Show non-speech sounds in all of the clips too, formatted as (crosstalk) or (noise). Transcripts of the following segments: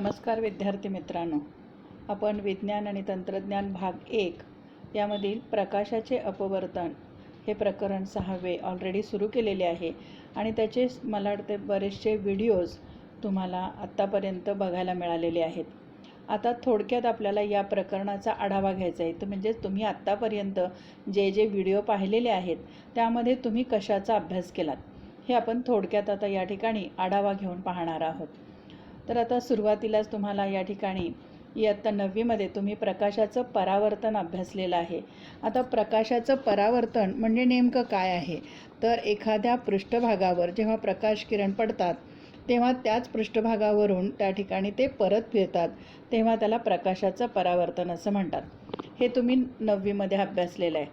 नमस्कार विद्यार्थी मित्रांनो. आपण विज्ञान आणि तंत्रज्ञान भाग एक यामधील प्रकाशाचे अपवर्तन हे प्रकरण सहावे ऑलरेडी सुरू केलेले आहे आणि त्याचे मला वाटते बरेचसे व्हिडिओज तुम्हाला आत्तापर्यंत बघायला मिळालेले आहेत. आता थोडक्यात आपल्याला या प्रकरणाचा आढावा घ्यायचा आहे. तर म्हणजे तुम्ही आत्तापर्यंत जे जे व्हिडिओ पाहिलेले आहेत त्यामध्ये तुम्ही कशाचा अभ्यास केलात? हे आपण थोडक्यात आता या ठिकाणी आढावा घेऊन पाहणार आहोत. तर आता सुरुवातीलाच तुम्हाला या ठिकाणी इयत्ता नववीमध्ये तुम्ही प्रकाशाचं परावर्तन अभ्यासलेलं आहे. आता प्रकाशाचं परावर्तन म्हणजे नेमकं काय आहे? तर एखाद्या पृष्ठभागावर जेव्हा प्रकाश किरण पडतात तेव्हा त्याच पृष्ठभागावरून त्या ठिकाणी ते परत फिरतात तेव्हा त्याला प्रकाशाचं परावर्तन असं म्हणतात. हे तुम्ही नववीमध्ये अभ्यासलेलं आहे.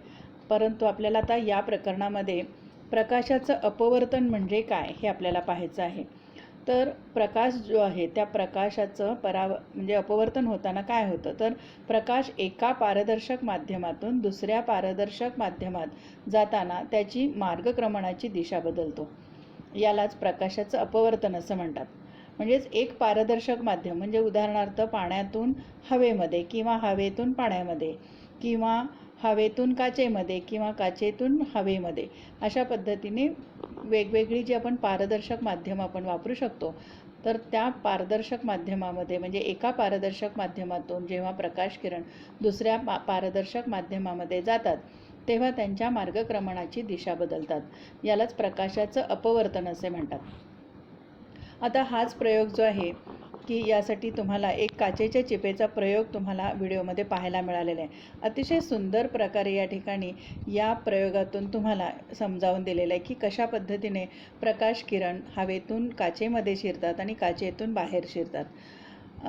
परंतु आपल्याला आता या प्रकरणामध्ये प्रकाशाचं अपवर्तन म्हणजे काय हे आपल्याला पाहायचं आहे. तर प्रकाश जो आहे त्या प्रकाशाचं पराव म्हणजे अपवर्तन होताना काय होतं? तर प्रकाश एका पारदर्शक माध्यमातून दुसऱ्या पारदर्शक माध्यमात जाताना त्याची मार्गक्रमणाची दिशा बदलतो. यालाच प्रकाशाचं अपवर्तन असं म्हणतात. म्हणजेच एक पारदर्शक माध्यम म्हणजे उदाहरणार्थ पाण्यातून हवेमध्ये किंवा हवेतून पाण्यामध्ये किंवा हवेतून काचेमध्ये किंवा काचेतून हवेमध्ये अशा पद्धतीने वेगवेगळी जी आपण पारदर्शक माध्यम आपण वापरू शकतो. तर त्या पारदर्शक माध्यमामध्ये म्हणजे एका पारदर्शक माध्यमातून जेव्हा प्रकाश किरण दुसऱ्या पा पारदर्शक माध्यमामध्ये जातात तेव्हा त्यांच्या मार्गक्रमणाची दिशा बदलतात. यालाच प्रकाशाचं अपवर्तन असे म्हणतात. आता हाच प्रयोग जो आहे की यासाठी तुम्हाला एक काचेच्या चिपेचा प्रयोग तुम्हाला व्हिडिओमध्ये पाहायला मिळालेला आहे. अतिशय सुंदर प्रकारे या ठिकाणी या प्रयोगातून तुम्हाला समजावून दिलेलं आहे की कशा पद्धतीने प्रकाश किरण हवेतून काचेमध्ये शिरतात आणि काचेतून बाहेर शिरतात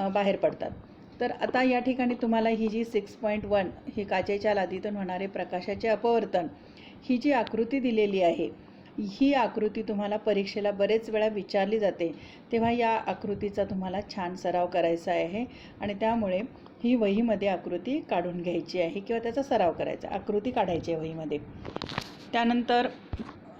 बाहेर पडतात. तर आता या ठिकाणी तुम्हाला ही जी सिक्स पॉईंट वन ही काचेच्या लादीतून होणारे प्रकाशाचे अपवर्तन ही जी आकृती दिलेली आहे ही आकृती तुम्हाला परीक्षेला बरेच वेळा विचारली जाते तेव्हा या आकृतीचा तुम्हाला छान सराव करायचा आहे आणि त्यामुळे ही वहीमध्ये आकृती काढून घ्यायची आहे किंवा त्याचा सराव करायचा आकृती काढायची आहे वहीमध्ये. त्यानंतर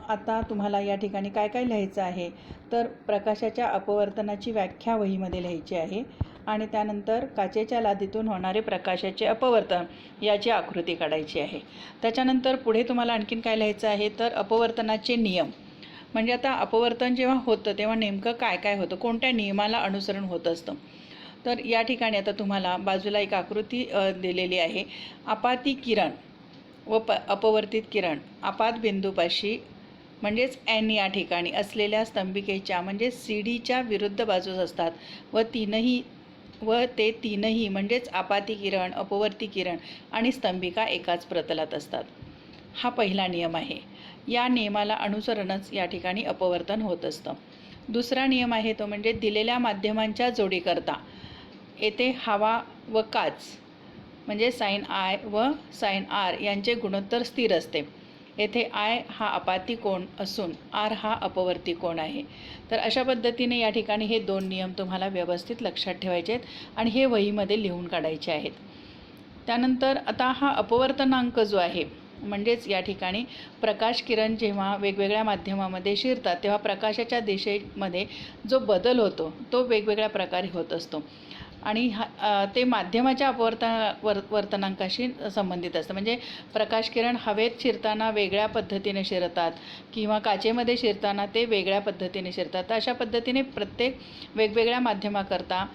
आता तुम्हाला या ठिकाणी काय काय लिहायचं आहे तर प्रकाशाच्या अपवर्तनाची व्याख्या वहीमध्ये लिहायची आहे. आणि त्यानंतर काचेच्या लादीतून होणारे प्रकाशाचे अपवर्तन याची आकृती काढायची आहे. त्याच्यानंतर पुढे तुम्हाला आणखीन काय लिहायचं आहे? तर अपवर्तनाचे नियम. म्हणजे आता अपवर्तन जेव्हा होतं तेव्हा नेमकं काय काय होतं? कोणत्या नियमाला अनुसरण होत असतं? तर या ठिकाणी आता तुम्हाला बाजूला एक आकृती दिलेली आहे. आपाती किरण व प अपवर्तित किरण. आपात बिंदूपाशी म्हणजेच एन या ठिकाणी असलेल्या स्तंभिकेच्या म्हणजे सी डीच्या विरुद्ध बाजूस असतात व तीनही व ते तीनही म्हणजेच आपाती किरण अपवर्ती किरण आणि स्तंभिका एकाच प्रतलात असतात. हा पहिला नियम आहे. या नियमाला अनुसरणच या ठिकाणी अपवर्तन होत असतं. दुसरा नियम आहे तो म्हणजे दिलेल्या माध्यमांच्या जोडीकरता. येथे हवा व काच म्हणजे साईन आय व साईन आर यांचे गुणोत्तर स्थिर असते. येथे आय हा अपाती कोण असून आर हा अपवर्ती कोण आहे? तर अशा पद्धतीने या ठिकाणी हे दोन नियम तुम्हाला व्यवस्थित लक्षात ठेवायचे आहेत आणि हे वहीमध्ये लिहून काढायचे आहेत. त्यानंतर आता हा अपवर्तनांक जो आहे म्हणजेच या ठिकाणी प्रकाश किरण जेव्हा वेगवेगळ्या माध्यमामध्ये शिरतात तेव्हा प्रकाशाच्या दिशेमध्ये जो बदल होतो तो वेगवेगळ्या प्रकारे होत असतो. आणि हा ते माध्यमाच्या अपवर्तना वर वर्तनांकाशी संबंधित असतं. म्हणजे प्रकाश किरण हवेत शिरताना वेगळ्या पद्धतीने शिरतात किंवा काचेमध्ये शिरताना ते वेगळ्या पद्धतीने शिरतात. तर अशा पद्धतीने प्रत्येक वेगवेगळ्या माध्यमाकरता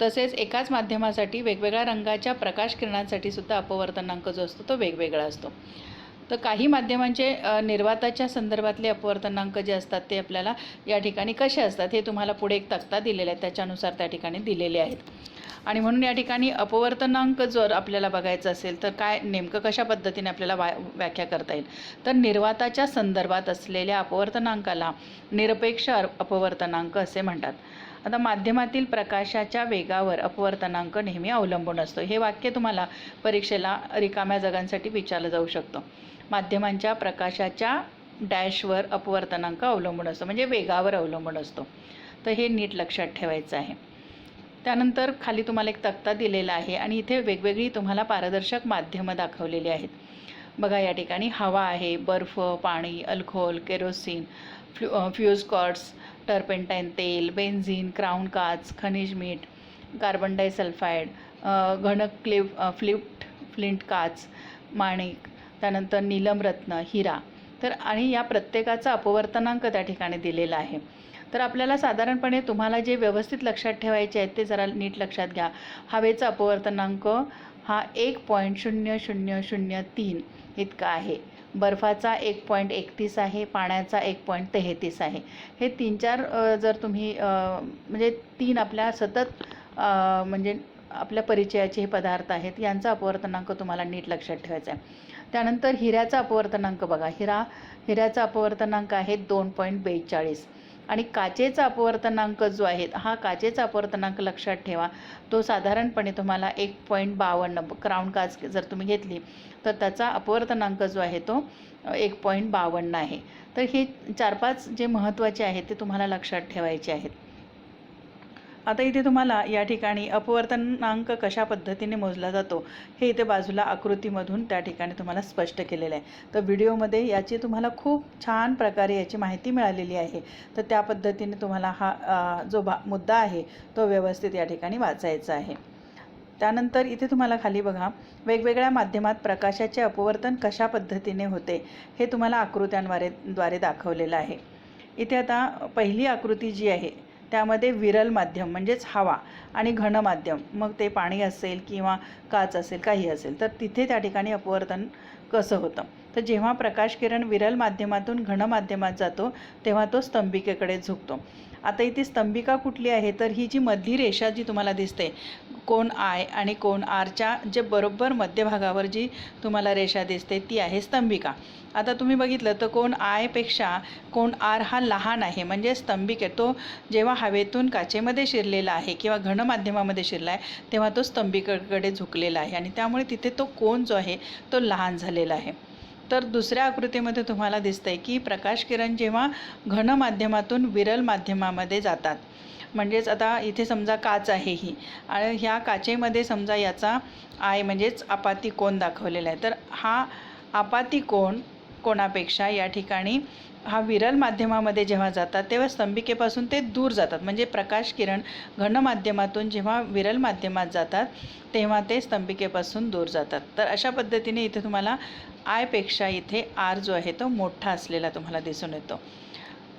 तसेच एकाच माध्यमासाठी वेगवेगळ्या रंगाच्या प्रकाश किरणांसाठी सुद्धा अपवर्तनांक जो असतो तो वेगवेगळा असतो. तर काही माध्यमांचे निर्वाताच्या संदर्भातले अपवर्तनांक जे असतात ते आपल्याला या ठिकाणी कसे असतात हे तुम्हाला पुढे एक तक्ता दिलेला आहे त्याच्यानुसार त्या ठिकाणी दिलेले आहेत. आणि म्हणून या ठिकाणी अपवर्तनांक जर आपल्याला बघायचं असेल तर काय नेमकं कशा पद्धतीने आपल्याला वा व्याख्या करता येईल? तर निर्वाताच्या संदर्भात असलेल्या अपवर्तनांकाला निरपेक्ष अपवर्तनांक असे म्हणतात. आता माध्यमातील प्रकाशाच्या वेगावर अपवर्तनांक नेहमी अवलंबून असतो. हे वाक्य तुम्हाला परीक्षेला रिकाम्या जगांसाठी विचारलं जाऊ शकतं. माध्यमांच्या प्रकाशाच्या डॅशवर अपवर्तनांक अवलंबून असतो म्हणजे वेगावर अवलंबून असतो. तर हे नीट लक्षात ठेवायचं आहे. त्यानंतर खाली तुम्हाला एक तक्ता दिलेला आहे आणि इथे वेगवेगळी तुम्हाला पारदर्शक माध्यमं दाखवलेली आहेत. बघा या ठिकाणी हवा आहे बर्फ पाणी अल्कोहोल केरोसिन फ्यु फ्यूज कॉर्ड्स टर्पेंटाईन तेल बेन्झिन क्राऊन काच खनिज मीठ कार्बन डायसल्फाईड घन क्लिव अ, फ्लिप्ट फ्लिंट काच माणिक त्यानंतर नीलम रत्न हिरा. तर आणि या प्रत्येकाचा अपवर्तनांक त्या ठिकाणी दिलेला आहे. तर आपल्याला साधारणपणे तुम्हाला जे व्यवस्थित लक्षात ठेवायचे आहेत ते जरा नीट लक्षात घ्या. हवेचा अपवर्तनांक हा एक पॉईंट शून्य शून्य शून्य तीन इतका आहे. बर्फाचा एक पॉईंट एकतीस आहे पाण्याचा एक पॉईंट तेहतीस आहे. हे तीन चार जर तुम्ही म्हणजे तीन आपल्या सतत म्हणजे आपल्या परिचयाचे हे पदार्थ आहेत यांचा अपवर्तनांक तुम्हाला नीट लक्षात ठेवायचा आहे. त्यानंतर हिऱ्याचा अपवर्तनांक बघा. हिरा हिऱ्याचा अपवर्तनांक आहे दोन पॉईंट बेचाळीस. आणि काचेचा अपवर्तनांक जो आहे हा काचेचा अपवर्तनांक लक्षात ठेवा. तो साधारणपणे तुम्हाला एक पॉईंट बावन्न क्राऊन काच जर तुम्ही घेतली तर त्याचा अपवर्तनांक जो आहे तो एक पॉईंट बावन्न आहे. तर हे चार पाच जे महत्त्वाचे आहेत ते तुम्हाला लक्षात ठेवायचे आहेत. आता इथे तुम्हाला या ठिकाणी अपवर्तनांक कशा पद्धतीने मोजला जातो हे इथे बाजूला आकृतीमधून त्या ठिकाणी तुम्हाला स्पष्ट केलेलं आहे. तर व्हिडिओमध्ये याची तुम्हाला खूप छान प्रकारे याची माहिती मिळालेली आहे. तर त्या पद्धतीने तुम्हाला हा जो भा मुद्दा आहे तो व्यवस्थित या ठिकाणी वाचायचा आहे. त्यानंतर इथे तुम्हाला खाली बघा वेगवेगळ्या माध्यमात प्रकाशाचे अपवर्तन कशा पद्धतीने होते हे तुम्हाला आकृत्यांद्वारे द्वारे दाखवलेलं आहे. इथे आता पहिली आकृती जी आहे त्यामध्ये विरल माध्यम म्हणजेच हवा आणि घन माध्यम. मग ते पाणी असेल किंवा काच असेल काही असेल तर तिथे त्या ठिकाणी अपवर्तन कसं होतं? तर जेव्हा प्रकाश किरण विरल माध्यमातून घन माध्यमात जातो तेव्हा तो स्तंभिकेकडे झुकतो. आता इथे स्तंभिका कुठली आहे? तर ही जी मधली रेषा जी तुम्हाला दिसते कोण आय आणि कोण आरच्या जे बरोबर मध्यभागावर जी तुम्हाला रेषा दिसते ती आहे स्तंभिका. आता तुम्ही बघितलं तर कोण आयपेक्षा कोण आर हा लहान आहे म्हणजे स्तंभिक आहे. तो जेव्हा हवेतून काचेमध्ये शिरलेला आहे किंवा घन माध्यमामध्ये शिरला आहे तेव्हा तो स्तंभिकेकडे झुकलेला आहे आणि त्यामुळे तिथे तो कोण जो आहे तो लहान झालेला आहे. तर दुसऱ्या आकृतीमध्ये तुम्हाला दिसतंय की प्रकाश किरण जेव्हा घन माध्यमातून विरल माध्यमामध्ये जातात म्हणजेच आता इथे समजा काच आहे ही. आणि ह्या काचेमध्ये समजा याचा आय म्हणजेच आपाती कोण दाखवलेला आहे. तर हा आपाती कोण कोणापेक्षा या ठिकाणी हा विरल माध्यमामध्ये जेव्हा जातात तेव्हा स्तंभिकेपासून ते दूर जातात. म्हणजे प्रकाश किरण घन माध्यमातून जेव्हा विरल माध्यमात जातात तेव्हा ते स्तंभिकेपासून दूर जातात. तर अशा पद्धतीने इथे तुम्हाला आयपेक्षा इथे आर जो आहे तो मोठा असलेला तुम्हाला दिसून येतो.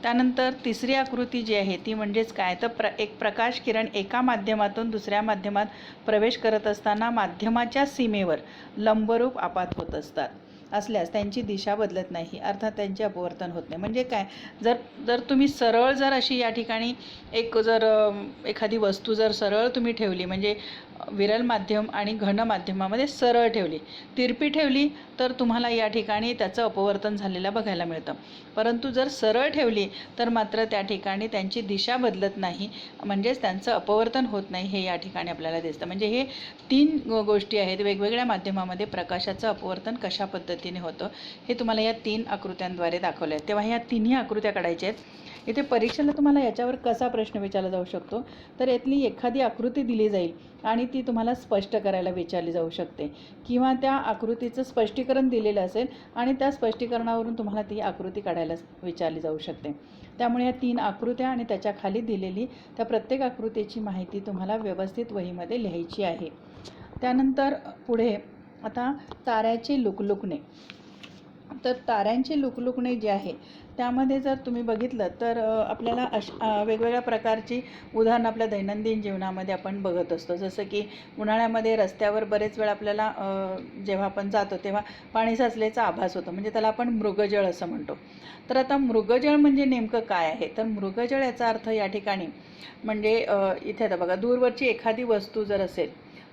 त्यानंतर तिसरी आकृती जी आहे ती म्हणजेच काय? तर प्र एक प्रकाश किरण एका माध्यमातून दुसऱ्या माध्यमात प्रवेश करत असताना माध्यमाच्या सीमेवर लंबरूप आपात होत असतात. असल्यास त्यांची दिशा बदलत नाही. अर्थात त्यांचे अपवर्तन होत नाही. म्हणजे काय? जर जर तुम्ही सरळ जर अशी या ठिकाणी एक जर एखादी वस्तू जर सरळ तुम्ही ठेवली म्हणजे विरल माध्यम आणि घन माध्यमामध्ये सरळ ठेवली. तिरपी ठेवली तर तुम्हाला या ठिकाणी त्याचं अपवर्तन झालेलं बघायला मिळतं. परंतु जर सरळ ठेवली तर मात्र त्या ठिकाणी त्यांची दिशा बदलत नाही. म्हणजेच त्यांचं अपवर्तन होत नाही हे या ठिकाणी आपल्याला दिसतं. म्हणजे हे तीन गोष्टी आहेत. वेगवेगळ्या माध्यमामध्ये प्रकाशाचं अपवर्तन कशा पद्धतीने होतं हे तुम्हाला या तीन आकृत्यांद्वारे दाखवलं आहे. तेव्हा ह्या तिन्ही आकृत्या काढायच्या आहेत. इथे परीक्षेला तुम्हाला याच्यावर कसा प्रश्न विचारला जाऊ शकतो? तर यातली एखादी आकृती दिली जाईल आणि ती तुम्हाला स्पष्ट करायला विचारली जाऊ शकते. किंवा त्या आकृतीचं स्पष्टीकरण दिलेलं असेल आणि त्या स्पष्टीकरणावरून तुम्हाला ती आकृती काढायला विचारली जाऊ शकते. त्यामुळे या तीन आकृत्या आणि त्याच्याखाली दिलेली त्या प्रत्येक आकृतीची माहिती तुम्हाला व्यवस्थित वहीमध्ये लिहायची आहे. त्यानंतर पुढे आता ताऱ्याचे लुकलुकणे. तर ताऱ्यांचे लुकलुकणे जे आहे त्यामध्ये जर तुम्ही बघितलं तर आपल्याला अश वेगवेगळ्या प्रकारची उदाहरणं आपल्या दैनंदिन जीवनामध्ये आपण बघत असतो. जसं की उन्हाळ्यामध्ये रस्त्यावर बरेच वेळ आपल्याला जेव्हा आपण जातो तेव्हा पाणी साचल्याचा आभास होतो. म्हणजे त्याला आपण मृगजळ असं म्हणतो. तर आता मृगजळ म्हणजे नेमकं काय आहे? तर मृगजळ याचा अर्थ या ठिकाणी म्हणजे इथे आता बघा दूरवरची एखादी वस्तू जर असेल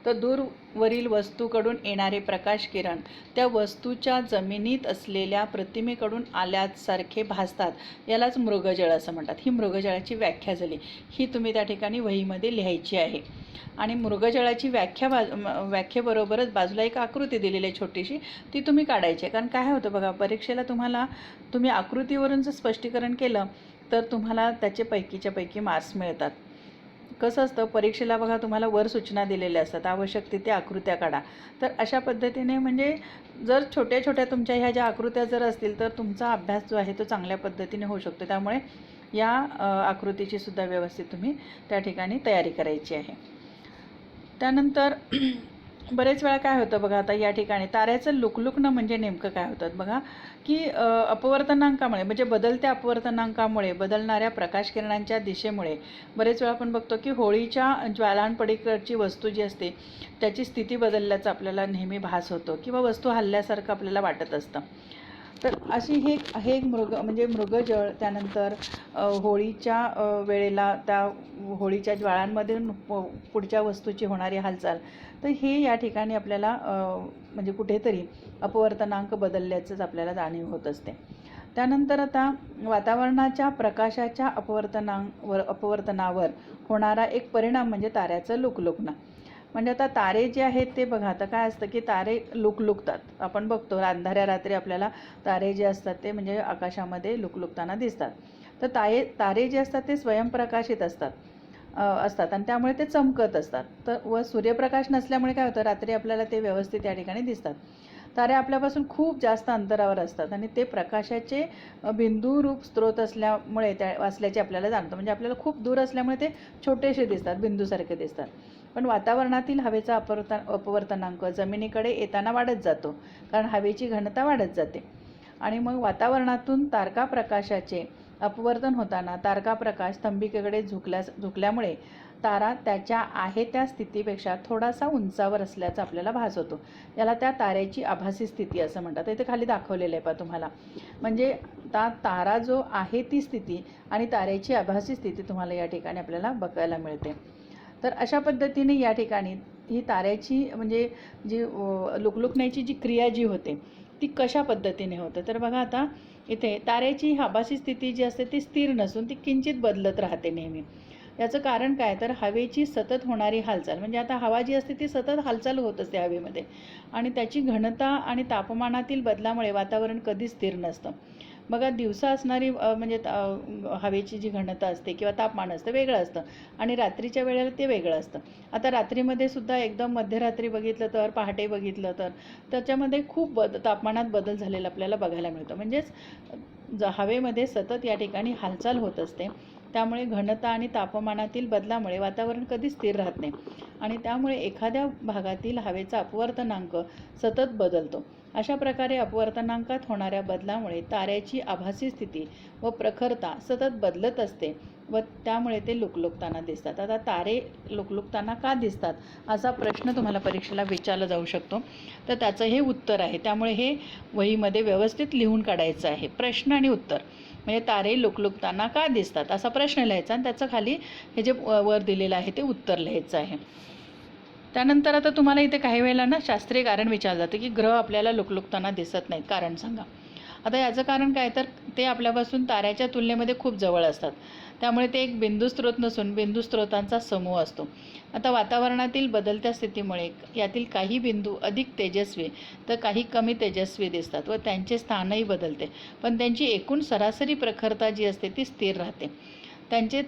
तर दूरवरील वस्तूकडून येणारे प्रकाश किरण त्या वस्तूच्या जमिनीत असलेल्या प्रतिमेकडून आल्यासारखे भासतात. यालाच मृगजळ असं म्हणतात. ही मृगजळाची व्याख्या झाली. ही तुम्ही त्या ठिकाणी वहीमध्ये लिहायची आहे. आणि मृगजळाची व्याख्या बा व्याख्येबरोबरच बाजूला एक आकृती दिलेली आहे छोटीशी. ती तुम्ही काढायची आहे. कारण काय होतं बघा परीक्षेला तुम्हाला तुम्ही आकृतीवरून जर स्पष्टीकरण केलं तर तुम्हाला त्याचे पैकीच्या पैकी मार्क्स मिळतात. कसं असतं परीक्षेला बघा तुम्हाला वर सूचना दिलेल्या असतात आवश्यक तिथे आकृत्या काढा. तर अशा पद्धतीने म्हणजे जर छोट्या छोट्या तुमच्या ह्या ज्या आकृत्या जर असतील तर तुमचा अभ्यास जो आहे तो चांगल्या पद्धतीने होऊ शकतो. त्यामुळे या आकृतीची सुद्धा व्यवस्थित तुम्ही त्या ठिकाणी तयारी करायची आहे. त्यानंतर बरेच वेळा काय होतं बघा आता या ठिकाणी ताऱ्याचं लुकलुकणं म्हणजे नेमकं काय होतं बघा की अपवर्तनांकामुळे म्हणजे बदलत्या अपवर्तनांकामुळे बदलणाऱ्या प्रकाशकिरणांच्या दिशेमुळे बरेच वेळा आपण बघतो की होळीच्या ज्वालांपडीकडची वस्तू जी असते त्याची स्थिती बदलल्याचा आपल्याला नेहमी भास होतो किंवा वस्तू हल्ल्यासारखं आपल्याला वाटत असतं. तर अशी हे हे एक मृग म्हणजे मृगजळ त्यानंतर होळीच्या वेळेला त्या होळीच्या ज्वाळांमधून पुढच्या वस्तूची होणारी हालचाल तर हे या ठिकाणी आपल्याला म्हणजे कुठेतरी अपवर्तनांक बदलल्याचंच आपल्याला जाणीव होत असते. त्यानंतर आता वातावरणाच्या प्रकाशाच्या अपवर्तनांवर अपवर्तनावर होणारा एक परिणाम म्हणजे ताऱ्याचं लुकलुकणं. म्हणजे आता तारे जे आहेत ते बघा आता काय असतं की तारे लुकलुकतात. आपण बघतो अंधाऱ्या रात्री आपल्याला तारे जे असतात ते म्हणजे आकाशामध्ये लुकलुकताना दिसतात. तर तारे तारे जे असतात ते स्वयंप्रकाशित असतात. असतात. आणि त्यामुळे ते चमकत असतात. तर व सूर्यप्रकाश नसल्यामुळे काय होतं? रात्री आपल्याला ते व्यवस्थित या ठिकाणी दिसतात. तारे आपल्यापासून खूप जास्त अंतरावर असतात आणि ते प्रकाशाचे बिंदूरूप स्त्रोत स्रोत असल्यामुळे त्या असल्याचे आपल्याला जाणतं म्हणजे आपल्याला खूप दूर असल्यामुळे ते छोटेसे दिसतात बिंदूसारखे दिसतात. पण वातावरणातील हवेचा अपवर्तन अपवर्तनांक जमिनीकडे येताना वाढत जातो. कारण हवेची घनता वाढत जाते. आणि मग वातावरणातून तारका प्रकाशाचे अपवर्तन होताना तारका प्रकाश स्तंभिकेकडे झुकल्यास झुकल्यामुळे तारा त्याच्या आहे त्या स्थितीपेक्षा थोडासा उंचावर असल्याचा आपल्याला भास होतो. याला त्या ताऱ्याची आभासी स्थिती असं म्हणतात. इथे खाली दाखवलेलं आहे पहा तुम्हाला. म्हणजे ता तारा जो आहे ती स्थिती आणि ताऱ्याची आभासी स्थिती तुम्हाला या ठिकाणी आपल्याला बघायला मिळते. तर अशा पद्धतीने या ठिकाणी ही ताऱ्याची म्हणजे जी लुकलुकण्याची जी क्रिया जी होते ती कशा पद्धतीने होतं? तर बघा आता इथे ताऱ्याची ही स्थिती जी असते ती स्थिर नसून ती किंचित बदलत राहते नेहमी. याचं कारण काय? तर हवेची सतत होणारी हालचाल. म्हणजे आता हवा जी असते ती सतत हालचाल होत असते हवेमध्ये. आणि त्याची घनता आणि तापमानातील बदलामुळे वातावरण कधीच स्थिर नसतं. बघा दिवसा असणारी म्हणजे हवेची जी घनता असते किंवा तापमान असतं वेगळं असतं. आणि रात्रीच्या वेळेला ते वेगळं असतं. आता रात्रीमध्ये सुद्धा एकदम मध्यरात्री बघितलं तर पहाटे बघितलं तर त्याच्यामध्ये खूप बद तापमानात बदल झालेला आपल्याला बघायला मिळतो. म्हणजेच ज हवेमध्ये सतत या ठिकाणी हालचाल होत असते. त्यामुळे घनता आणि तापमानातील बदलामुळे वातावरण कधी स्थिर राहत नाही. आणि त्यामुळे एखाद्या भागातील हवेचा अपवर्तनांक सतत बदलतो. अशा प्रकारे अपवर्तनांकात होणाऱ्या बदलामुळे ताऱ्याची आभासी स्थिती व प्रखरता सतत बदलत असते व त्यामुळे ते लुकलुकताना दिसतात. आता तारे लुकलुकताना का दिसतात असा प्रश्न तुम्हाला परीक्षेला विचारला जाऊ शकतो. तर त्याचं हे उत्तर आहे. त्यामुळे हे वहीमध्ये व्यवस्थित लिहून काढायचं आहे. प्रश्न आणि उत्तर. म्हणजे तारे लुकलुकताना का दिसतात? असा प्रश्न लिहायचा आणि त्याचं खाली हे जे वर दिलेलं आहे ते उत्तर लिहायचं आहे. त्यानंतर आता तुम्हाला इथे काही वेळेला ना शास्त्रीय कारण विचारलं जातं की ग्रह आपल्याला लुकलुकताना दिसत नाहीत. कारण सांगा. आता याचं कारण काय तर ते आपल्यापासून ताऱ्याच्या तुलनेमध्ये खूप जवळ असतात. त्यामुळे ते एक बिंदू स्रोत नसून बिंदू स्रोतांचा समूह असतो. आता वातावरणातील बदलत्या स्थितीमुळे यातील काही बिंदू अधिक तेजस्वी तर काही कमी तेजस्वी दिसतात व त्यांचे स्थानही बदलते. पण त्यांची एकूण सरासरी प्रखरता जी असते ती स्थिर राहते. त्यांचे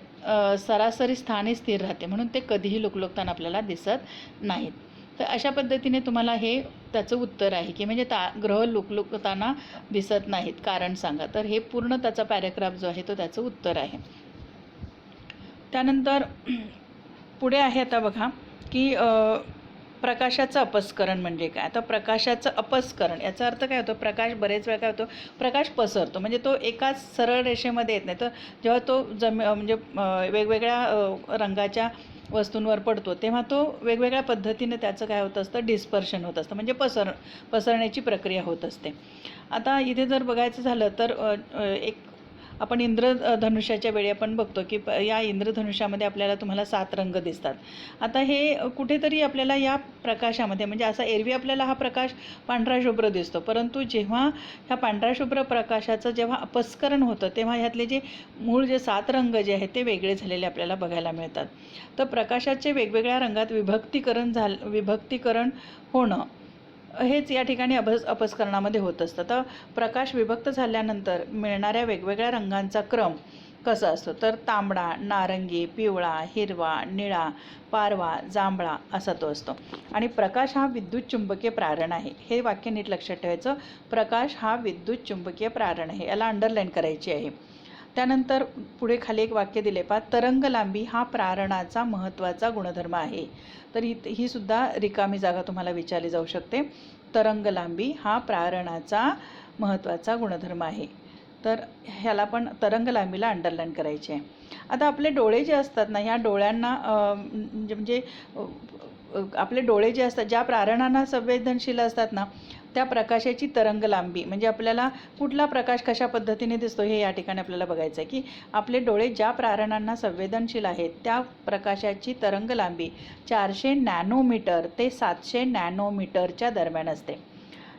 सरासरी स्थानही स्थिर राहते म्हणून ते कधीही लुकलुकताना आपल्याला दिसत नाहीत. तर अशा पद्धतीने तुम्हाला हे त्याचं उत्तर आहे की म्हणजे ता ग्रह लुकलुकताना दिसत नाहीत कारण सांगा. तर हे पूर्ण त्याचा पॅरेग्राफ जो आहे तो त्याचं उत्तर आहे. त्यानंतर (clears throat) पुढे आहे आता बघा की प्रकाशाचं अपस्करण म्हणजे काय? आता प्रकाशाचं अपस्करण याचा अर्थ काय होतो? प्रकाश बरेच वेळा काय होतो? प्रकाश पसरतो. म्हणजे तो एकाच सरळ रेषेमध्ये येत नाही. तर जेव्हा तो जमी म्हणजे वेगवेगळ्या रंगाच्या वस्तूंवर पडतो तेव्हा तो वेगवेगळ्या पद्धतीने त्याचं काय होत असतं डिस्पर्शन होत असतं. म्हणजे पसर पसरण्याची प्रक्रिया होत असते. आता इथे जर बघायचं झालं तर एक आपण इंद्रधनुष्याच्या वेळी आपण बघतो की या इंद्रधनुष्यामध्ये आपल्याला तुम्हाला सात रंग दिसतात. आता हे कुठेतरी आपल्याला या प्रकाशामध्ये म्हणजे असा एरवी आपल्याला हा प्रकाश पांढरा शुभ्र दिसतो. परंतु जेव्हा ह्या पांढरा शुभ्र प्रकाशाचं जेव्हा अपस्करण होतं तेव्हा ह्यातले जे मूळ जे सात रंग जे आहेत ते वेगळे झालेले आपल्याला बघायला मिळतात. तर प्रकाशाचे वेगवेगळ्या रंगात विभक्तीकरण झाल विभक्तीकरण होणं हेच या ठिकाणी अभस अपस्करणामध्ये होत असतं. तर प्रकाश विभक्त झाल्यानंतर मिळणाऱ्या वेगवेगळ्या रंगांचा क्रम कसा असतो? तर तांबडा नारंगी पिवळा हिरवा निळा पारवा जांभळा असा तो असतो. आणि प्रकाश हा विद्युत चुंबकीय प्रारण आहे. हे वाक्य नीट लक्षात ठेवायचं. प्रकाश हा विद्युत चुंबकीय प्रारण आहे. याला अंडरलाईन करायची आहे. त्यानंतर पुढे खाली एक वाक्य दिले पा तरंग लांबी हा प्रारणाचा महत्त्वाचा गुणधर्म आहे. तर ही ही सुद्धा रिकामी जागा तुम्हाला विचारली जाऊ शकते. तरंग लांबी हा प्रारणाचा महत्त्वाचा गुणधर्म आहे. तर ह्याला पण तरंग लांबीला अंडरलाईन करायचे आहे. आता आपले डोळे जे असतात ना ह्या डोळ्यांना म्हणजे म्हणजे आपले डोळे जे असतात ज्या प्रारणांना संवेदनशील असतात ना त्या प्रकाशाची तरंग लांबी म्हणजे आपल्याला कुठला प्रकाश कशा पद्धतीने दिसतो हे या ठिकाणी आपल्याला बघायचं आहे की आपले डोळे ज्या प्रारणांना संवेदनशील आहेत त्या प्रकाशाची तरंग लांबी चारशे नॅनोमीटर ते सातशे नॅनोमीटरच्या दरम्यान असते.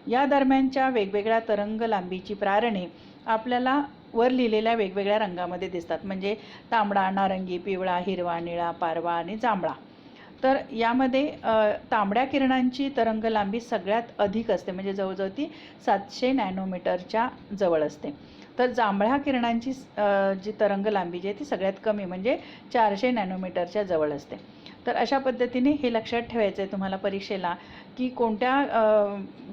या दरम्यानच्या वेगवेगळ्या तरंग लांबीची प्रारणे आपल्याला वर लिहिलेल्या वेगवेगळ्या रंगामध्ये दिसतात. म्हणजे तांबडा नारंगी पिवळा हिरवा निळा पारवा आणि जांभळा. तर यामध्ये तांबड्या किरणांची तरंग लांबी सगळ्यात अधिक असते. म्हणजे जवळजवळ ती सातशे नॅनोमीटरच्या जवळ असते. तर जांभळ्या किरणांची जी तरंग लांबी जी आहे ती सगळ्यात कमी म्हणजे चारशे नॅनोमीटरच्या जवळ असते. तर अशा पद्धतीने हे लक्षात ठेवायचं आहे तुम्हाला परीक्षेला की कोणत्या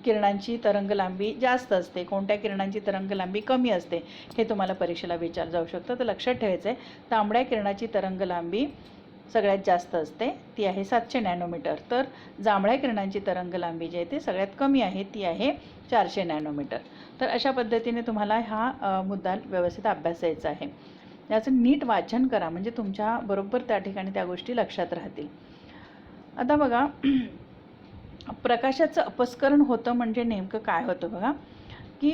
किरणांची तरंग लांबी जास्त असते कोणत्या किरणांची तरंग लांबी कमी असते हे तुम्हाला परीक्षेला विचार जाऊ शकतं. तर लक्षात ठेवायचं आहे तांबड्या किरणाची तरंग लांबी सगळ्यात जास्त असते ती आहे सातशे नॅनोमीटर. तर जांभळ्या किरणांची तरंग लांबी जी आहे ती सगळ्यात कमी आहे ती आहे चारशे नॅनोमीटर. तर अशा पद्धतीने तुम्हाला हा मुद्दा व्यवस्थित अभ्यासायचा आहे. याचं नीट वाचन करा म्हणजे तुमच्या बरोबर त्या ठिकाणी त्या गोष्टी लक्षात राहतील. आता बघा (clears throat) प्रकाशाचं अपस्करण होतं म्हणजे नेमकं काय होतं बघा की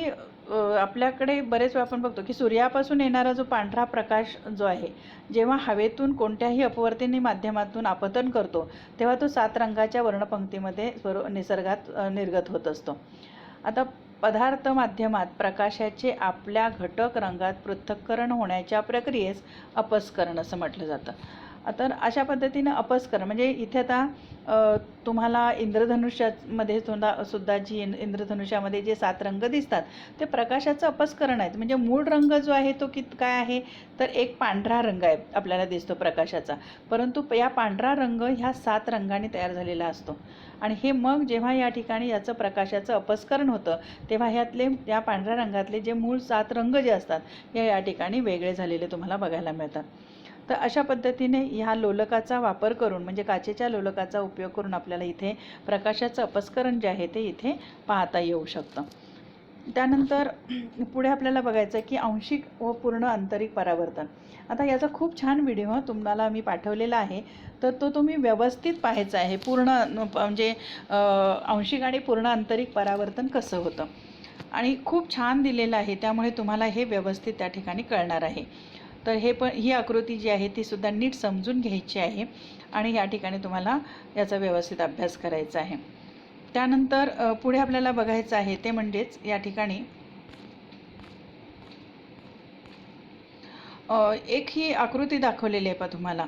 आपल्याकडे बरेच वेळा आपण बघतो की सूर्यापासून येणारा जो पांढरा प्रकाश जो आहे जेव्हा हवेतून कोणत्याही अपवर्तिनी माध्यमातून आपतन करतो तेव्हा तो सात रंगाच्या वर्णपंक्तीमध्ये स्वर निसर्गात निर्गत होत असतो. आता पदार्थ माध्यमात प्रकाशाचे आपल्या घटक रंगात पृथक्करण होण्याच्या प्रक्रियेस अपस्करण असं म्हटलं जातं. तर अशा पद्धतीनं अपस्करण म्हणजे इथे आता तुम्हाला इंद्रधनुष्यामध्ये सुद्धा सुद्धा जी इंद्रधनुष्यामध्ये जे सात रंग दिसतात ते प्रकाशाचं अपस्करण आहेत. म्हणजे मूळ रंग जो आहे तो कित काय आहे? तर एक पांढरा रंग आहे आपल्याला दिसतो प्रकाशाचा. परंतु प- या पांढरा रंग ह्या सात रंगाने तयार झालेला असतो. आणि हे मग जेव्हा या ठिकाणी याचं प्रकाशाचं अपस्करण होतं तेव्हा ह्यातले या पांढऱ्या रंगातले जे मूळ सात रंग जे असतात हे या ठिकाणी वेगळे झालेले तुम्हाला बघायला मिळतात. तर अशा पद्धतीने ह्या लोलकाचा वापर करून म्हणजे काचेच्या लोलकाचा उपयोग करून आपल्याला इथे प्रकाशाचं अपस्करण जे आहे ते इथे पाहता येऊ शकतं. त्यानंतर पुढे आपल्याला बघायचं आहे की आंशिक व पूर्ण आंतरिक परावर्तन. आता याचा खूप छान व्हिडिओ तुम्हाला मी पाठवलेला आहे. तर तो तुम्ही व्यवस्थित पाहायचा आहे पूर्ण म्हणजे आंशिक आणि पूर्ण आंतरिक परावर्तन कसं होतं. आणि खूप छान दिलेलं आहे त्यामुळे तुम्हाला हे व्यवस्थित त्या ठिकाणी कळणार आहे. तर हे पण ही आकृती जी आहे ती सुद्धा नीट समजून घ्यायची आहे आणि या ठिकाणी तुम्हाला याचा व्यवस्थित अभ्यास करायचा आहे. त्यानंतर पुढे आपल्याला बघायचं आहे ते म्हणजेच या ठिकाणी एक ही आकृती दाखवलेली आहे पा तुम्हाला.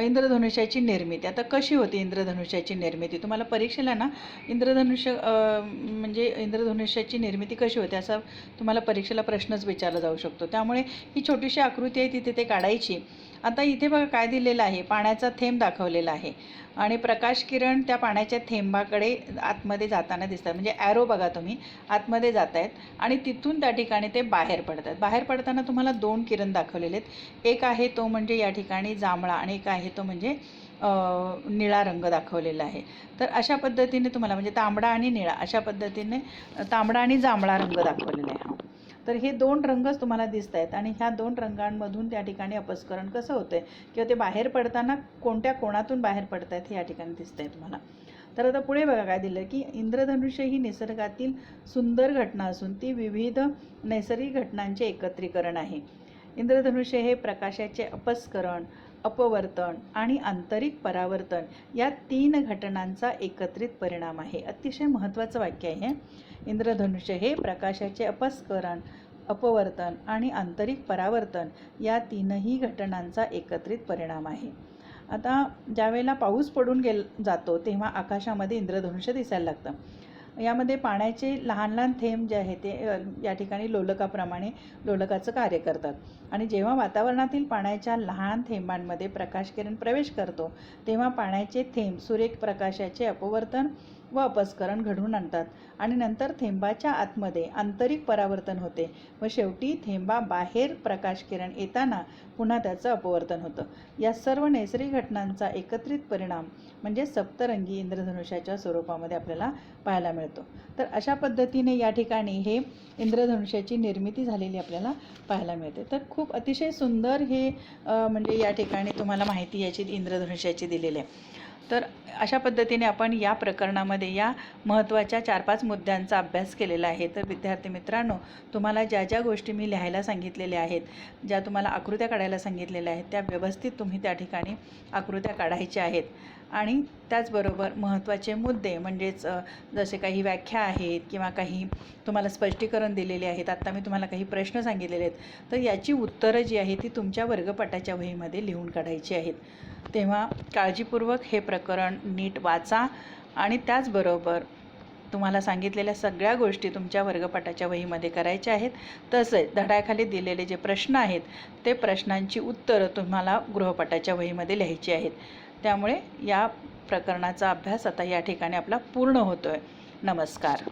इंद्रधनुष्याची निर्मिती. आता कशी होती इंद्रधनुष्याची निर्मिती? तुम्हाला परीक्षेला ना इंद्रधनुष्य म्हणजे इंद्रधनुष्याची निर्मिती कशी होते असा तुम्हाला परीक्षेला प्रश्नच विचारला जाऊ शकतो. त्यामुळे ही छोटीशी आकृती आहे ती तिथे काढायची. आता इथे बघा काय दिलेलं आहे. पाण्याचा थेंब दाखवलेला आहे. आणि प्रकाश किरण त्या पाण्याच्या थेंबाकडे आतमध्ये जाताना दिसतात. म्हणजे ॲरो बघा तुम्ही. आतमध्ये जात आहेत आणि तिथून त्या ठिकाणी ते बाहेर पडतात. बाहेर पडताना तुम्हाला दोन किरण दाखवलेले आहेत. एक आहे तो म्हणजे या ठिकाणी जांभळा आणि एक आहे तो म्हणजे निळा रंग दाखवलेला आहे. तर अशा पद्धतीने तुम्हाला म्हणजे तांबडा आणि निळा अशा पद्धतीने तांबडा आणि जांभळा रंग दाखवलेला आहे तर हे दोन रंगच तुम्हाला दिसत आहेत आणि ह्या दोन रंगांमधून त्या ठिकाणी अपस्करण कसं होतं आहे किंवा ते बाहेर पडताना कोणत्या कोणातून बाहेर पडत आहेत हे या ठिकाणी दिसत आहे तुम्हाला. तर आता पुढे बघा काय दिलं की इंद्रधनुष्य ही निसर्गातील सुंदर घटना असून ती विविध नैसर्गिक घटनांचे एकत्रीकरण आहे. इंद्रधनुष्य हे प्रकाशाचे अपस्करण अपवर्तन आणि आंतरिक परावर्तन या तीन घटनांचा एकत्रित परिणाम आहे. अतिशय महत्त्वाचं वाक्य आहे हे. इंद्रधनुष्य हे प्रकाशाचे अपस्करण अपवर्तन आणि आंतरिक परावर्तन या तीनही घटनांचा एकत्रित परिणाम आहे. आता ज्यावेळेला पाऊस पडून गेल जातो तेव्हा आकाशामध्ये इंद्रधनुष्य दिसायला लागतं. यामध्ये पाण्याचे लहान लहान थेंब जे आहे ते या ठिकाणी लोलकाप्रमाणे लोलकाचं कार्य करतात. आणि जेव्हा वातावरणातील पाण्याच्या लहान थेंबांमध्ये प्रकाशकिरण प्रवेश करतो तेव्हा पाण्याचे थेंब सूर्यप्रकाशाचे अपवर्तन व अपस्करण घडवून आणतात. आणि नंतर थेंबाच्या आतमध्ये आंतरिक परावर्तन होते. व शेवटी थेंबाबाहेर प्रकाश किरण येताना पुन्हा त्याचं अपवर्तन होतं. या सर्व नैसर्गिक घटनांचा एकत्रित परिणाम म्हणजे सप्तरंगी इंद्रधनुष्याच्या स्वरूपामध्ये आपल्याला पाहायला मिळतो. तर अशा पद्धतीने या ठिकाणी हे इंद्रधनुष्याची निर्मिती झालेली आपल्याला पाहायला मिळते. तर खूप अतिशय सुंदर हे म्हणजे या ठिकाणी तुम्हाला माहिती याची इंद्रधनुष्याची दिलेली आहे. तर अशा पद्धतीने आपण या प्रकरणामध्ये या महत्त्वाच्या चार पाच मुद्द्यांचा अभ्यास केलेला आहे. तर विद्यार्थी मित्रांनो तुम्हाला ज्या ज्या गोष्टी मी लिहायला सांगितलेल्या आहेत ज्या तुम्हाला आकृत्या काढायला सांगितलेल्या आहेत त्या व्यवस्थित तुम्ही त्या ठिकाणी आकृत्या काढायच्या आहेत. आणि त्याचबरोबर महत्त्वाचे मुद्दे म्हणजेच जसे काही व्याख्या आहेत किंवा काही तुम्हाला स्पष्टीकरण दिलेले आहेत आत्ता मी तुम्हाला काही प्रश्न सांगितलेले आहेत तर याची उत्तरं जी आहे ती तुमच्या वर्गपटाच्या वहीमध्ये लिहून काढायची आहेत. तेव्हा काळजीपूर्वक हे प्रकरण नीट वाचा. आणि त्याचबरोबर तुम्हाला सांगितलेल्या सगळ्या गोष्टी तुमच्या वर्गपटाच्या वहीमध्ये करायच्या आहेत. तसेच धड्याखाली दिलेले जे प्रश्न आहेत ते प्रश्नांची उत्तरं तुम्हाला गृहपटाच्या वहीमध्ये लिहायची आहेत. त्यामुळे या प्रकरणाचा अभ्यास आता या ठिकाणी आपला पूर्ण होतो आहे नमस्कार.